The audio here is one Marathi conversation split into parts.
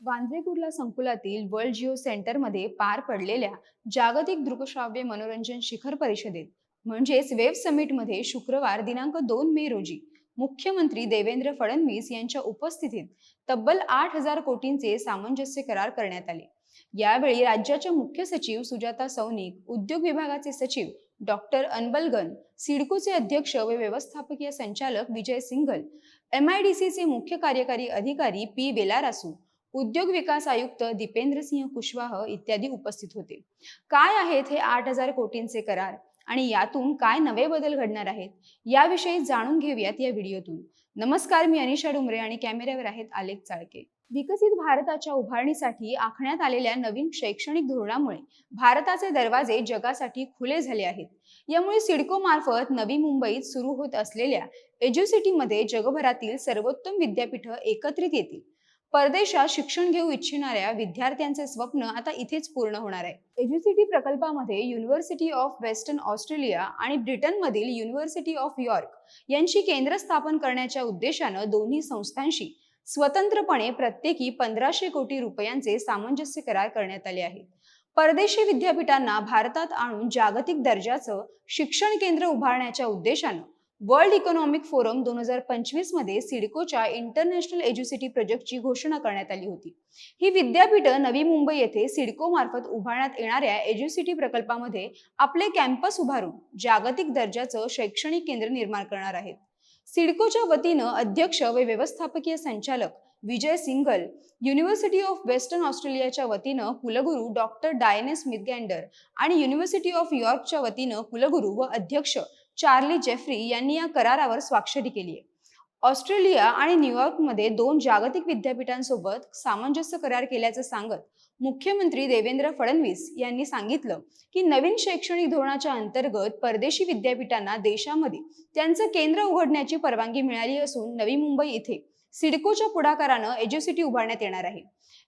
वांद्रे कुर्ला संकुलातील वर्ल्ड जिओ सेंटरमध्ये पार पडलेल्या जागतिक दृकश्राव्य मनोरंजन शिखर परिषदेत म्हणजेच वेब समिटमध्ये शुक्रवार दिनांक दोन मे रोजी मुख्यमंत्री देवेंद्र फडणवीस यांच्या उपस्थितीत तब्बल आठ हजार कोटींचे सामंजस्य करार करण्यात आले. यावेळी राज्याच्या मुख्य सचिव सुजाता सौनिक उद्योग विभागाचे सचिव डॉक्टर अनबलगन सिडकोचे अध्यक्ष व व्यवस्थापकीय संचालक विजय सिंघल एमआयडीसीचे मुख्य कार्यकारी अधिकारी पी बेलारासू उद्योग विकास आयुक्त दीपेंद्र सिंह कुशवाह इत्यादी उपस्थित होते. काय आहेत हे आठ हजार कोटींचे करार आणि यातून काय नवे बदल घडणार आहेत याविषयी जाणून घेऊयात या व्हिडिओतून. नमस्कार मी अनिशा डुमरे आणि कॅमेऱ्यावर आहेत आलेख चाळके. विकसित भारताच्या उभारणीसाठी आखण्यात आलेल्या नवीन शैक्षणिक धोरणामुळे भारताचे दरवाजे जगासाठी खुले झाले आहेत. यामुळे सिडको मार्फत नवी मुंबईत सुरू होत असलेल्या एज्युसिटीमध्ये जगभरातील सर्वोत्तम विद्यापीठ एकत्रित येतील. परदेशात शिक्षण घेऊ इच्छिणाऱ्या विद्यार्थ्यांचे स्वप्न आता इथेच पूर्ण होणार आहे. एज्युसिटी प्रकल्पामध्ये युनिव्हर्सिटी ऑफ वेस्टर्न ऑस्ट्रेलिया आणि ब्रिटनमधील युनिव्हर्सिटी ऑफ यॉर्क यांची केंद्र स्थापन करण्याच्या उद्देशानं दोन्ही संस्थांशी स्वतंत्रपणे प्रत्येकी पंधराशे कोटी रुपयांचे सामंजस्य करार करण्यात आले आहेत. परदेशी विद्यापीठांना भारतात आणून जागतिक दर्जाचं शिक्षण केंद्र उभारण्याच्या उद्देशानं वर्ल्ड इकॉनॉमिक फोरम दोन हजार पंचवीसमध्ये सिडकोच्या इंटरनॅशनल एज्युसिटी प्रोजेक्टची घोषणा करण्यात आली होती. ही विद्यापीठं नवी मुंबई येथे सिडको मार्फत उभारण्यात येणाऱ्या एज्युसिटी प्रकल्पामध्ये आपले कॅम्पस उभारून जागतिक दर्जाचं शैक्षणिक केंद्र निर्माण करणार आहेत. सिडकोच्या वतीनं अध्यक्ष व व्यवस्थापकीय संचालक Vijay Singal university of western ऑस्ट्रेलियाच्या वतीनं कुलगुरू डॉक्टर डायनेस स्मिथ आणि युनिव्हर्सिटी ऑफ यॉर्कच्या वतीनं कुलगुरू व अध्यक्ष चार्ली जेफ्री यांनी या करारावर स्वाक्षरी केली आहे. ऑस्ट्रेलिया आणि न्यूयॉर्कमध्ये दोन जागतिक विद्यापीठांसोबत सामंजस्य करार केल्याचं सांगत मुख्यमंत्री देवेंद्र फडणवीस यांनी सांगितलं की नवीन शैक्षणिक धोरणाच्या अंतर्गत परदेशी विद्यापीठांना देशामध्ये त्यांचं केंद्र उघडण्याची परवानगी मिळाली असून नवी मुंबई इथे सिडकोच्या पुढाकारानं एज्युसिटी उभारण्यात येणार आहे.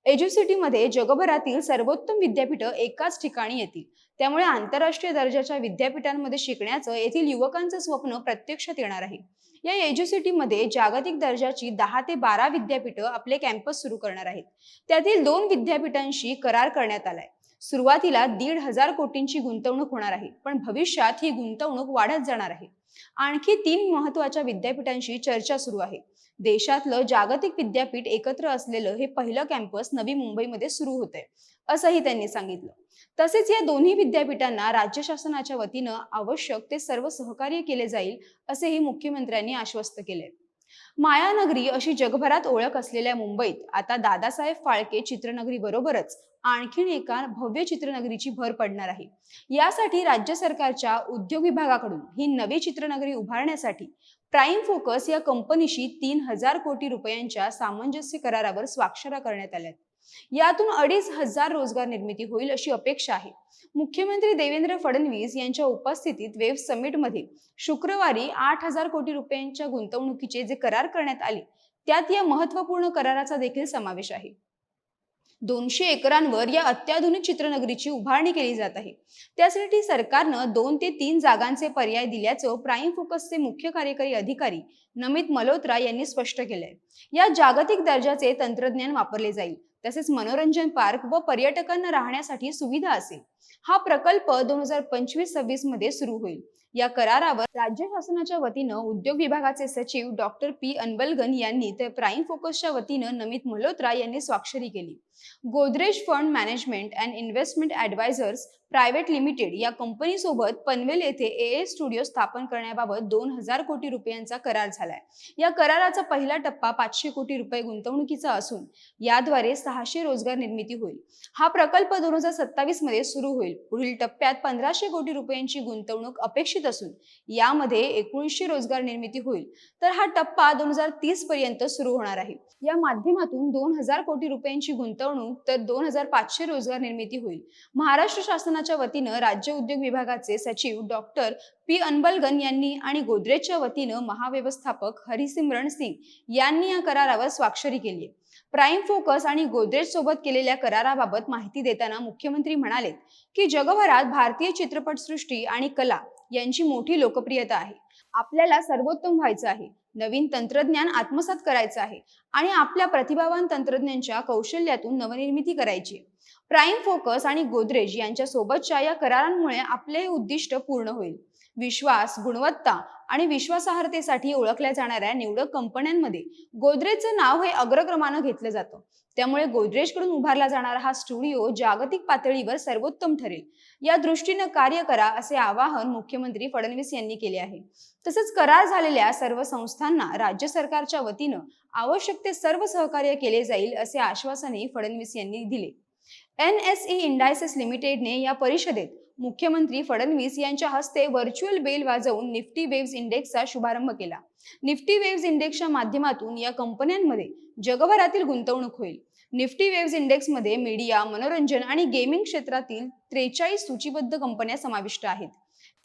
एज्युसिटीमध्ये जगभरातील सर्वोत्तम विद्यापीठं एकाच ठिकाणी येतील. त्यामुळे आंतरराष्ट्रीय दर्जाच्या विद्यापीठांमध्ये शिकण्याचं येथील युवकांचं स्वप्न प्रत्यक्षात येणार आहे. या एज्युसिटीमध्ये जागतिक दर्जाची दहा ते बारा विद्यापीठं आपले कॅम्पस सुरू करणार आहेत. त्यातील दोन विद्यापीठांशी करार करण्यात आलाय. सुरुवातीला दीड हजार कोटींची गुंतवणूक होणार आहे पण भविष्यात ही गुंतवणूक वाढत जाणार आहे. आणखी तीन महत्त्वाच्या विद्यापीठांशी चर्चा सुरू आहे. देशातलं जागतिक विद्यापीठ एकत्र असलेलं हे पहिलं कॅम्पस नवी मुंबईमध्ये सुरू होत आहे असंही त्यांनी सांगितलं. तसेच या दोन्ही विद्यापीठांना राज्य शासनाच्या वतीनं आवश्यक ते सर्व सहकार्य केले जाईल असेही मुख्यमंत्र्यांनी आश्वस्त केले मायानगरी अशी जगभरात ओळख असलेल्या मुंबईत आता दादासाहेब फाळके चित्रनगरी बरोबरच आणखीन एका भव्य चित्रनगरीची भर पडणार आहे. यासाठी राज्य सरकारच्या उद्योग विभागाकडून ही नवी चित्रनगरी उभारण्यासाठी प्राईम फोकस या कंपनीशी तीन हजार कोटी रुपयांच्या सामंजस्य करारावर स्वाक्षऱ्या करण्यात आल्यात यातून अडीच हजार रोजगार निर्मिती होईल अशी अपेक्षा आहे. मुख्यमंत्री देवेंद्र फडणवीस यांच्या उपस्थितीत वेब समिटमध्ये शुक्रवारी आठ हजार कोटी रुपयांच्या गुंतवणुकीचे जे करार करण्यात आले त्यात या महत्त्वपूर्ण कराराचा देखील समावेश आहे. दोनशे एकरांवर या अत्याधुनिक चित्रनगरीची उभारणी केली जात आहे. त्यासाठी सरकारनं दोन ते तीन जागांचे पर्याय दिल्याचं प्राईम फोकसचे मुख्य कार्यकारी अधिकारी नमित मल्होत्रा यांनी स्पष्ट केलंय. या जागतिक दर्जाचे तंत्रज्ञान वापरले जाईल. तसेच मनोरंजन पार्क व पर्यटकांना राहण्यासाठी सुविधा असेल. हा प्रकल्प दोन हजार पंचवीस सव्वीसमध्ये सुरू होईल. या करारावर राज्य शासनाच्या वतीनं उद्योग विभागाचे सचिव डॉक्टर पी अनबलगन यांनी तर प्राईम फोकसच्या वतीनं नमित मल्होत्रा यांनी स्वाक्षरी केली. Godrej fund management and investment advisors private limited या कंपनीसोबत पनवेल येथे ए ए स्टुडिओ स्थापन करण्याबाबत दोन हजार कोटी रुपयांचा करार झालाय. या कराराचा पहिला टप्पा पाचशे कोटी रुपये गुंतवणुकीचा असून याद्वारे सहाशे रोजगार निर्मिती होईल. हा प्रकल्प दोन हजार सत्तावीसमध्ये सुरू होईल. पुढील टप्प्यात पंधराशे कोटी रुपयांची गुंतवणूक अपेक्षित असून यामध्ये एकोणीसशे रोजगार निर्मिती होईल. तर हा टप्पा दोन हजार तीस पर्यंत सुरू होणार आहे. या माध्यमातून दोन हजार कोटी रुपयांची गुंतवणूक तर दोन हजार पाचशे रोजगार निर्मिती होईल. महाराष्ट्र शासनाच्या वतीनं राज्य उद्योग विभागाचे सचिव डॉक्टर पी अनबलगन यांनी आणि गोदरेजच्या वतीनं महाव्यवस्थापक हरिसिमरण सिंग यांनी या करारावर स्वाक्षरी केली प्राईम फोकस आणि गोदरेज सोबत केलेल्या कराराबाबत माहिती देताना मुख्यमंत्री म्हणाले की जगभरात भारतीय चित्रपटसृष्टी आणि कला यांची मोठी लोकप्रियता आहे. आपल्याला सर्वोत्तम व्हायचं आहे. नवीन तंत्रज्ञान आत्मसात करायचं आहे आणि आपल्या प्रतिभावान तंत्रज्ञांच्या कौशल्यातून नवनिर्मिती करायची. प्राईम फोकस आणि गोदरेज यांच्या सोबतच्या या करारांमुळे आपले उद्दिष्ट पूर्ण होईल. विश्वास गुणवत्ता आणि विश्वासार्हतेसाठी ओळखल्या जाणाऱ्या निवडक कंपन्यांमध्ये गोदरेजचं नाव हे अग्रक्रमानं घेतलं जातं. त्यामुळे गोदरेजकडून उभारला जाणारा हा स्टुडिओ जागतिक पातळीवर सर्वोत्तम ठरेल. या दृष्टीनं कार्य करा असे आवाहन मुख्यमंत्री फडणवीस यांनी केले आहे. तसंच करार झालेल्या सर्व संस्थांना राज्य सरकारच्या वतीनं आवश्यक ते सर्व सहकार्य केले जाईल असे आश्वासनही फडणवीस यांनी दिले. एन एस ई इंडायसेस लिमिटेडने या परिषदेत मुख्यमंत्री फडणवीस यांच्या हस्ते व्हर्च्युअल बेल वाजवून निफ्टी वेव्ज इंडेक्सचा शुभारंभ केला. निफ्टी वेव्ज इंडेक्सच्या माध्यमातून या कंपन्यांमध्ये जगभरातील गुंतवणूक होईल. निफ्टी वेव्ज इंडेक्समध्ये मीडिया मनोरंजन आणि गेमिंग क्षेत्रातील त्रेचाळीस सूचीबद्ध कंपन्या समाविष्ट आहेत.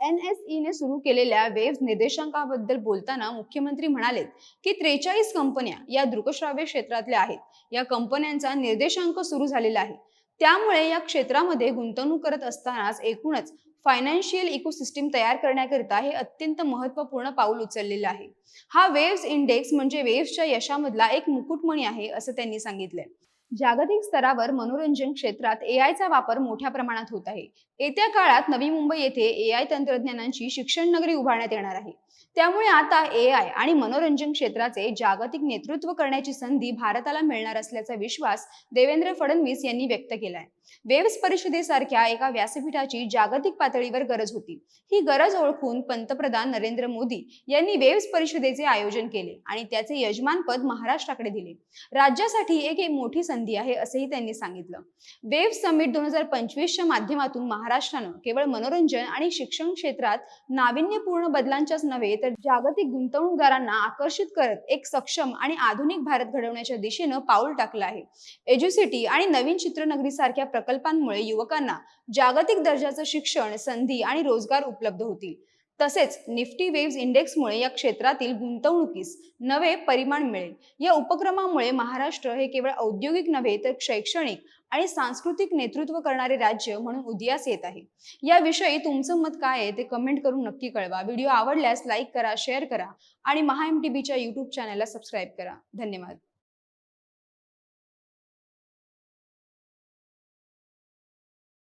एन एस ने सुरू केलेल्या वेव्ज निर्देशांकाबद्दल बोलताना मुख्यमंत्री म्हणालेत की त्रेचाळीस कंपन्या या दृकश्राव्य क्षेत्रातल्या आहेत. या कंपन्यांचा निर्देशांक सुरू झालेला आहे. त्यामुळे या क्षेत्रामध्ये गुंतवणूक करत असतानाच एकूणच फायनान्शियल इकोसिस्टीम तयार करण्याकरिता हे अत्यंत महत्त्वपूर्ण पाऊल उचललेलं आहे. हा वेव्स इंडेक्स म्हणजे वेव्सच्या यशामधला एक मुकुटमणी आहे असं त्यांनी सांगितलंय. जागतिक स्तरावर मनोरंजन क्षेत्रात ए आयचा वापर मोठ्या प्रमाणात होत आहे. येत्या काळात नवी मुंबई येथे एआय तंत्रज्ञानांची शिक्षण नगरी उभारण्यात येणार आहे. त्यामुळे आता एआय आणि मनोरंजन क्षेत्राचे जागतिक नेतृत्व करण्याची संधी भारताला मिळणार असल्याचा विश्वास देवेंद्र फडणवीस यांनी व्यक्त केलाय. वेव्स परिषदेसारख्या एका व्यासपीठाची जागतिक पातळीवर गरज होती. ही गरज ओळखून पंतप्रधान नरेंद्र मोदी यांनी वेव्स परिषदेचे आयोजन केले आणि त्याचे यजमानपद महाराष्ट्राकडे दिले. राज्यासाठी एक एक मोठी संधी आहे असेही त्यांनी सांगितलं. वेव्स समिट दोन हजार पंचवीसच्या माध्यमातून महाराष्ट्रानं केवळ मनोरंजन आणि शिक्षण क्षेत्रात नाविन्यपूर्ण बदलांच्याच नव्हे तर जागतिक गुंतवणूकदारांना आकर्षित करत एक सक्षम आणि आधुनिक भारत घडवण्याच्या दिशेनं पाऊल टाकलं आहे. एज्युसिटी आणि नवीन चित्रनगरी सारख्या प्रकल्पांमुळे युवकांना जागतिक दर्जाचं शिक्षण संधी आणि रोजगार उपलब्ध होतील. तसेच निफ्टी वेव्ज इंडेक्समुळे या क्षेत्रातील गुंतवणुकीस नवे परिमाण मिळेल. या उपक्रमामुळे महाराष्ट्र हे केवळ औद्योगिक नव्हे तर शैक्षणिक आणि सांस्कृतिक नेतृत्व करणारे राज्य म्हणून उदयास येत आहे. याविषयी तुमचं मत काय आहे ते कमेंट करून नक्की कळवा. व्हिडिओ आवडल्यास लाईक करा शेअर करा आणि महा एम टी बीच्या युट्यूब चॅनलला सबस्क्राईब करा. धन्यवाद.